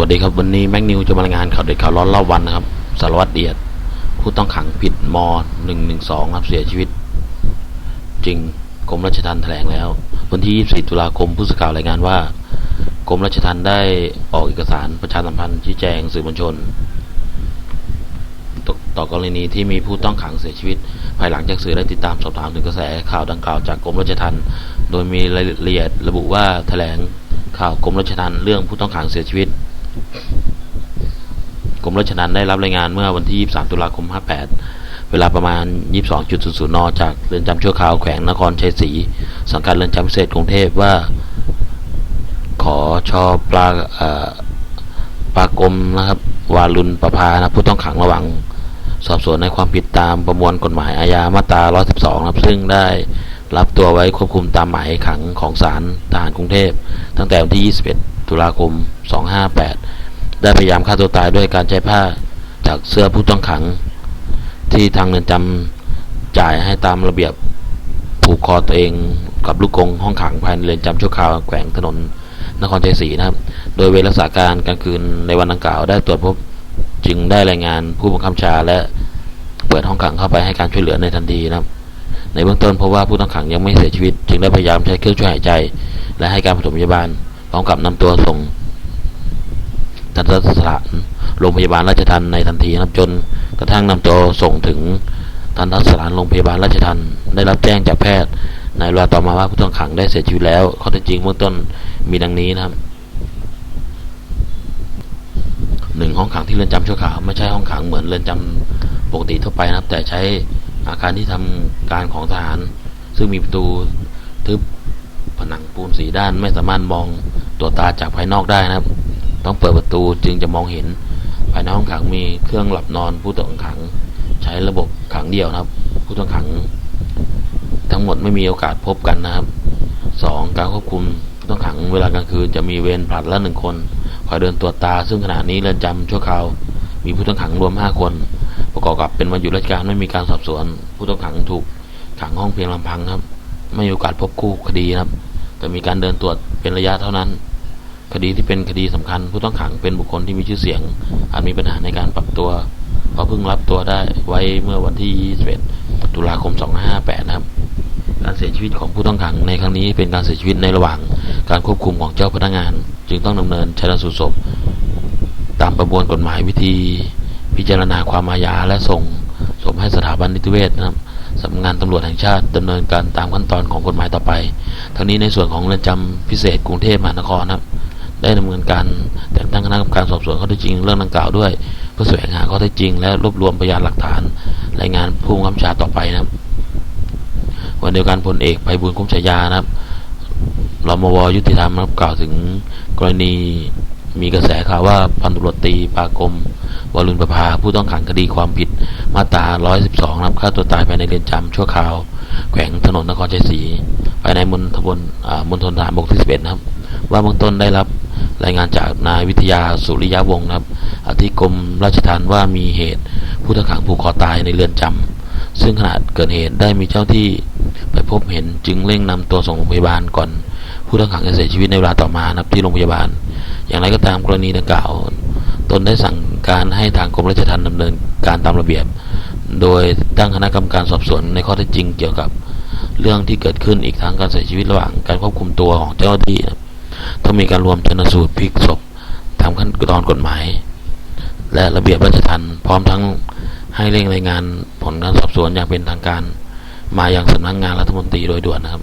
วัสดีครับวันนี้แม็กนิวจะมารายงานข่าวเด็ดข่าวร้อนเล่าวันนะครับสารวัตรเดียด ผู้ต้องขังผิดม .112 ครับเสียชีวิต จริงกรมราชทัณฑ์แถลงแล้ว วันที่ 24 ตุลาคมผู้สื่อข่าวรายงานว่ากรมราชทัณฑ์ได้ออกเอกสารประชาสัมพันธ์ชี้แจงสื่อมวลชนตต่อกรณีที่มีผู้ต้องขังเสียชีวิต ภายหลังจากสื่อได้ติดตามสอบถามถึงกระแสข่าวดังกล่าวจากกรมราชทัณฑ์โดยมีรายละเอียดระบุว่าแถลงข่าวกรมราชทัณฑ์เรื่องผู้ต้องขังเสียชีวิต กรมราชทัณฑ์ได้รับรายงานเมื่อวันที่ 23 ตุลาคม 58 เวลาประมาณ 22.00 น จากเรือนจำชั่วคราวแขวงนครชัยศรี สังกัดเรือนจำพิเศษกรุงเทพว่า ขอชอปลาปลากรมนะครับ วาลุนประพานะผู้ต้องขังระหว่างสอบสวนในความผิดตามประมวลกฎหมายอาญามาตรา 112ครับ ซึ่งได้รับตัวไว้ควบคุมตามหมายขังของศาลทหารกรุงเทพ ตั้งแต่วันที่ 21 ตุลาคม 258 ได้พยายามฆ่าตัวตายด้วยการใช้ผ้าจากเสื้อผู้ต้องขัง ที่ทางเรือนจำจ่ายให้ตามระเบียบผูกคอตัวเองกับลูกกงห้องขังภายในเรือนจำชั่วคราวแขวงถนนนครชัยศรีนะครับ โดยเวรรักษาการกลางคืนในวันดังกล่าวได้ตรวจพบจึงได้รายงานผู้บังคับบัญชาและเปิดห้องขังเข้าไปให้การช่วยเหลือในทันทีนะครับ ในเบื้องต้นพบว่าผู้ต้องขังยังไม่เสียชีวิต จึงได้พยายามใช้เครื่องช่วยหายใจ และให้การปฐมพยาบาลพร้อมกับนำตัวส่ง ทันตสถานโรงพยาบาลราชทันในทันทีนะครับจนกระทั่งนำตัวส่งถึงทันตสถานโรงพยาบาลราชทันได้รับแจ้งจากแพทย์ในเวลาต่อมาว่าผู้ต้องขังได้เสียชีวิตแล้วข้อเท็จจริงเบื้องต้นมีดังนี้นะครับหนึ่งห้องขังที่เรือนจำชั่วคราวไม่ใช่ห้องขังเหมือนเรือนจำปกติทั่วไปนะครับ แต่ใช้อาคารที่ทำการของทหาร ซึ่งมีประตูทึบผนังปูนสีด้านไม่สามารถมองตัวตาจากภายนอกได้นะครับ ต้องเปิดประตูจึงจะมองเห็น ภายในห้องขังมีเครื่องหลับนอนผู้ต้องขัง ใช้ระบบขังเดียวนะครับ ผู้ต้องขัง ทั้งหมดไม่มีโอกาสพบกันนะครับสองการควบคุมผู้ต้องขังเวลากลางคืนจะมีเวรผลัดละหนึ่งคนคอยเดินตัวตา ซึ่งขณะนี้เรือนจำชั่วคราวมีผู้ต้องขังรวมห้าคน ประกอบกับเป็นวันหยุดราชการไม่มีการสอบสวน ผู้ต้องขังถูกขังห้องเพียงลำพังครับ ไม่มีโอกาสพบคู่คดีครับ แต่มีการเดินตรวจเป็นระยะเท่านั้น คดีที่เป็นคดีสำคัญ ผู้ต้องขังเป็นบุคคลที่มีชื่อเสียง อาจมีปัญหาในการปรับตัวเพราะเพิ่งรับตัวได้ไว้เมื่อวันที่21ตุลาคม 2558 นะครับ การเสียชีวิตของผู้ต้องขังในครั้งนี้เป็นการเสียชีวิตในระหว่างการควบคุมของเจ้าพนักงาน จึงต้องดำเนินชันสูตรศพ ตามประมวลกฎหมายวิธี พิจารณาความอาญาและส่งศพให้สถาบันนิติเวชนะครับสำนักงานตำรวจแห่งชาติดำเนินการตามขั้นตอนของกฎหมายต่อไป ทั้งนี้ในส่วนของเรือนจำพิเศษกรุงเทพมหานครนะครับ ได้ดำเนินการแต่งตั้งคณะกรรมการสอบสวนข้อเท็จจริงเรื่องดังกล่าวด้วย เพื่อแสวงหาข้อเท็จจริง และรวบรวมพยานหลักฐาน รายงานผู้กำชาต่อไปนะครับวันเดียวกันพลเอกไพบุญคุ้มฉายานะครับรมวยุติธรรมนะครับกล่าวถึงกรณีมีกระแสข่าวว่าพันตุรตีปากรมวรุณประภาผู้ต้องขังคดีความผิดมาตรา 112นะครับฆ่าตัวตายภายในเรือนจำชั่วคราว แขวงถนนนครชัยศรีภายในมณฑลมณฑลทหารบกที่ 11 นะครับ ว่าเบื้องต้นได้รับ รายงานจากนายวิทยาสุริยะวงศ์นะครับอธิกรมราชทัณฑ์ว่ามีเหตุผู้ต้องขังผูกคอตายในเรือนจำซึ่งขณะเกิดเหตุได้มีเจ้าที่ไปพบเห็นจึงเร่งนำตัวส่งโรงพยาบาลก่อน ผู้ต้องขังจะเสียชีวิตในเวลาต่อมานะครับที่โรงพยาบาล อย่างไรก็ตามกรณีดังกล่าวตนได้สั่งการให้ทางกรมราชทัณฑ์ดำเนินการตามระเบียบ โดยตั้งคณะกรรมการสอบสวนในข้อเท็จจริงเกี่ยวกับเรื่องที่เกิดขึ้นอีกทั้งการเสียชีวิตระหว่างการควบคุมตัวของเจ้าหน้าที่ ต้องมีการรวมชนสูตรพลิกศพตามขั้นตอนกฎหมาย และระเบียบราชทัณฑ์พร้อมทั้งให้เร่งรายงานผลการสอบสวนอย่างเป็นทางการ มาอย่างสำนักงงานรัฐมนตรีโดยด่วนนะครับ